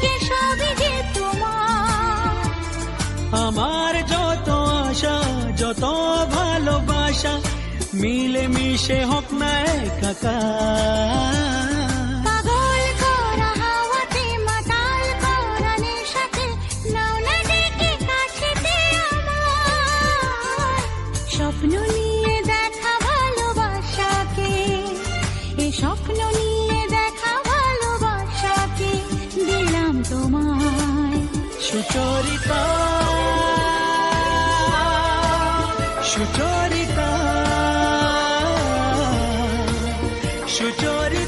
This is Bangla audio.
থেকে সবই যে তোমার। আমার যত আশা যত ভালোবাসা মিলে মিশে হোক না আমার। স্বপ্ন নিয়ে দেখা ভালোবাসাকে এ স্বপ্ন নিয়ে তোমায় সুচরিতা সুচরিতা সুচরিতা।